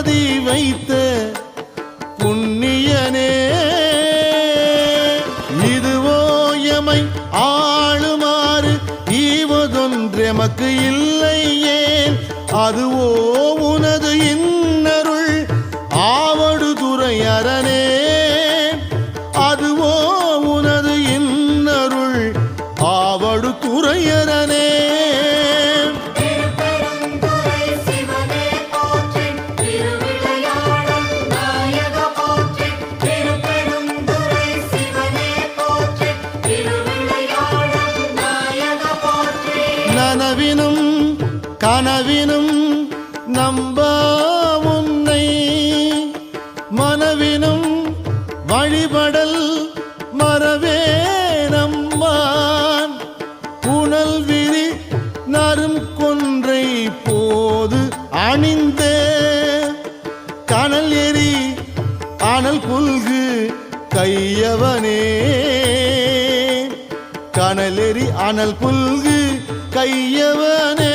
பாதி வைத்த புண்ணியனே. இதுவோ எமை ஆளுமாறு ஈவதொன்றெமக்கு இல்லையே அதுவோ உனது இன்னருள் ஆவடு துறை துறையரணே அதுவோ உனது இன்னருள் ஆவடு துறையரணே வழிபடல் மரவே நம்மான் புனல் விரி நரும் கொன்றை போது அணிந்த. கனல் எரி அனல் புல்கு கையவனே. கனலெறி அனல் புல்கு கையவனே.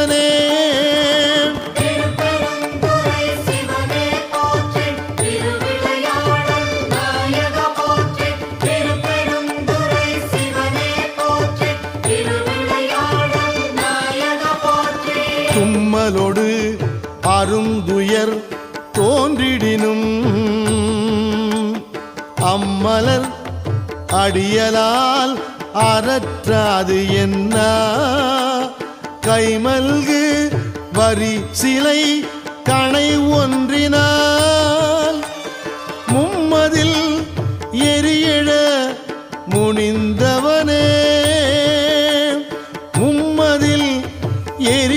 அம்மலர் அடியலால் அறற்றாது என்ன? கைமல்கு வரி சிலை கணை ஒன்றினால் மும்மதில் எரியழ முனிந்தவனே. மும்மதில் எரி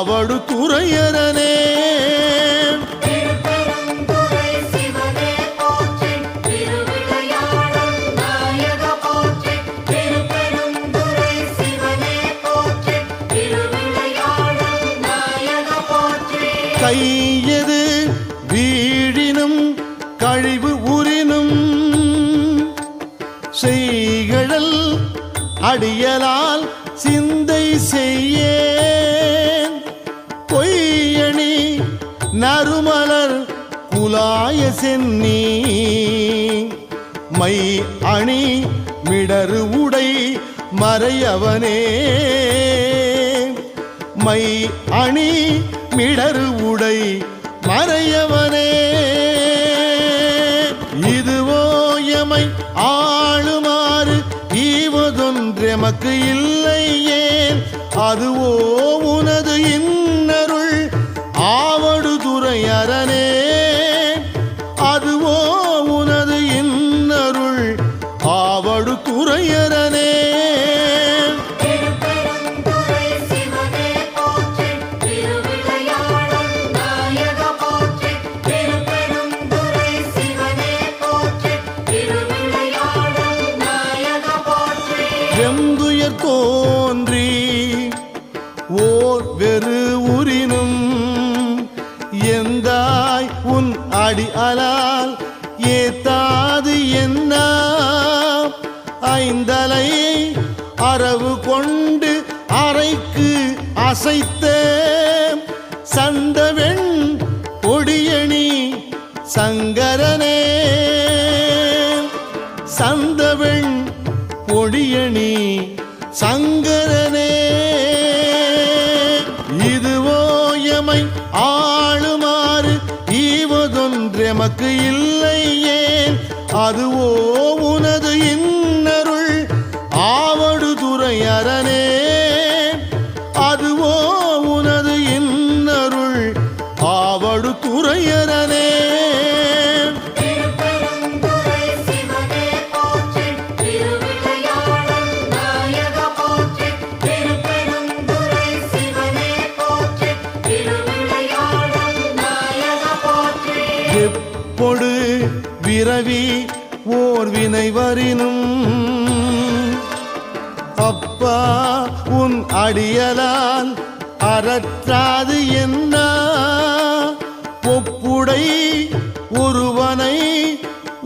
அவடு துறையரனே. கையது வீழினும் கழிவு உரினும் செய்கழல் அடியலால் சிந்தை செய்யே. நறுமலர் குலாய சென்னி. மை அணி மிடரு உடை மறையவனே. மை அணி மிடரு உடை மறையவனே. இதுவோ எமை ஆளுமாறு ஈவதொன்றெமக்கு இல்லை ஏன்? அதுவோ உன வடு குறையரனே வெந்துயர் தோன்றி ஓர் வெறு உரினும் எந்தாய் உன் அடி அலால் ஏத்தாது என்ன ஐந்தலை அரவு கொண்டு அறைக்கு அசைத்த சந்தவெண் பொடியணி சங்கரனே. சந்தவெண் பொடியணி சங்கரனே. இதுவோ எமை ஆளுமாறு ஈவதொன்றெமக்கு இல்லை ஏன்? அதுவோ நாயக குறையரனே எப்பொடு விரவி ஓர் வினை வரினும் அப்பா உன் அடியலால் அறற்றாது என்ன உடை ஒருவனை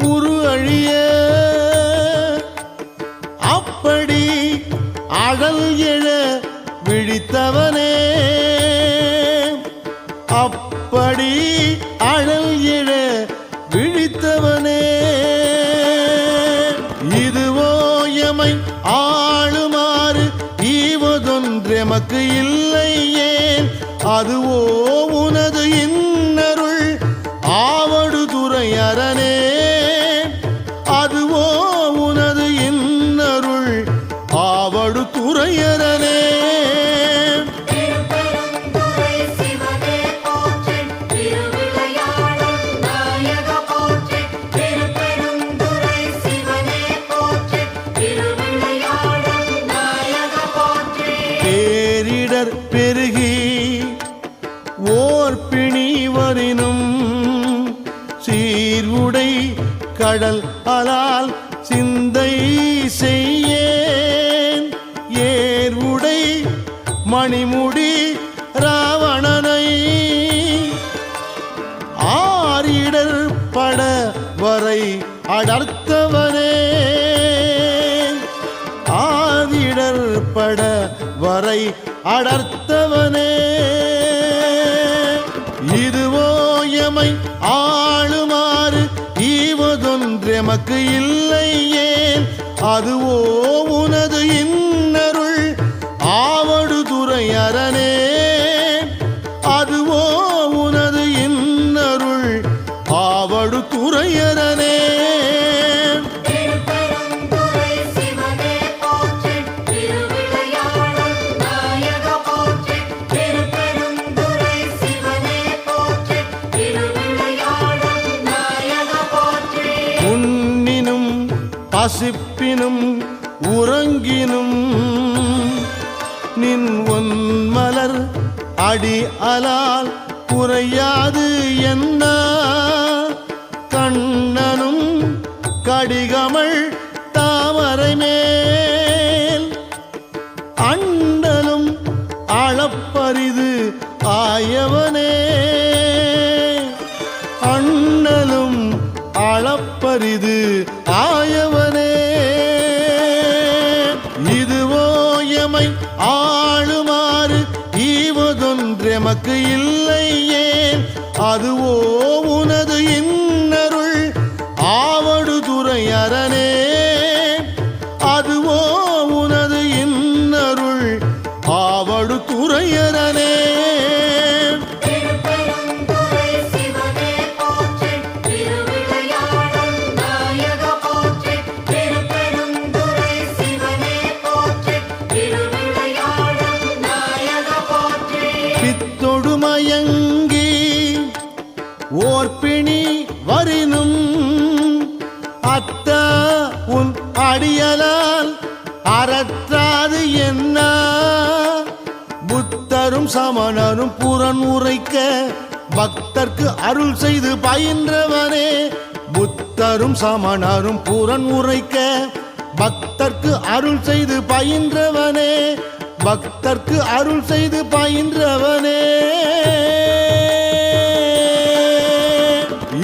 உரு அழிய. அப்படி அழல் எழ விழித்தவனே. அப்படி அழல் எழ விழித்தவனே. இதுவோ எமை ஆளுமாறு ஈவதொன்றெமக்கு இல்லை ஏன்? அதுவோ துறையரனே பேரிடர் பெருகி ஓர் பிணி வரினும் சீர்வுடை கடல் அலால் சிந்தை செய்ய மணிமுடி ராவணனை ஆரிடர் பட வரை அடர்த்தவனே. ஆரிடர் பட வரை அடர்த்தவனே. இதுவோ எமை ஆளுமாறு ஈவதொன்றெமக்கு இல்லை ஏன்? அதுவோ உனது இன்னருள் துறையரனே. உண்ணினும் பசிப்பினும் உறங்கினும் நின் ஒன்மலர் அடி அலால் குறையாது என்ன கடிகமள் தாமரை மேல். அண்டலும் அளப்பரிது ஆயவனே. அண்ணலும் அளப்பரிது ஆயவனே. இதுவோ எமை ஆளுமாறு ஈவதொன்றெமக்கு இல்லை ஏன்? அதுவோ உனது இன்னருள் சிவனே பித்தொடுமயங்கி ஓர்பிணி வரினும் அத்த உன் அடியலால் அறற்றாது என்ன? புத்தரும் சமணரும் புறன் உரைக்க பக்தர்க்கு அருள் செய்து பயின்றவனே. புத்தரும் சமணரும் புறன் உரைக்க பக்தர்க்கு அருள் செய்து பயின்றவனே. பக்தர்க்கு அருள் செய்து பயின்றவனே.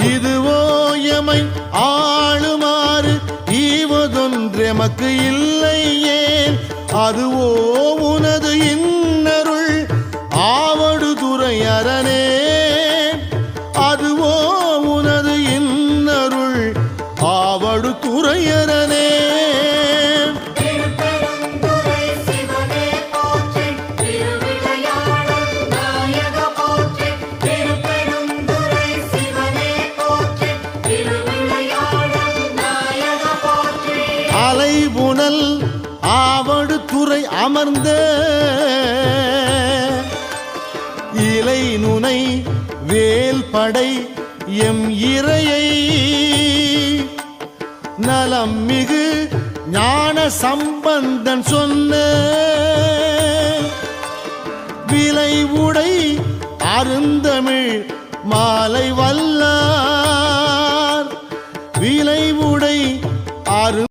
இதுவோ எமை ஆளுமாறு ஈவதொன்றெமக்கு இல்லை ஏன்? அதுவோ உனது இன்னருள் போற்றி அலைபுனல் ஆவடு துறை அமர்ந்த இலை நுனை வேல் படை எம் இறையை நலம் மிகு ஞான சம்பந்தன் சொன்ன. விலை உடை அருந்தமிழ் மாலை வல்லா.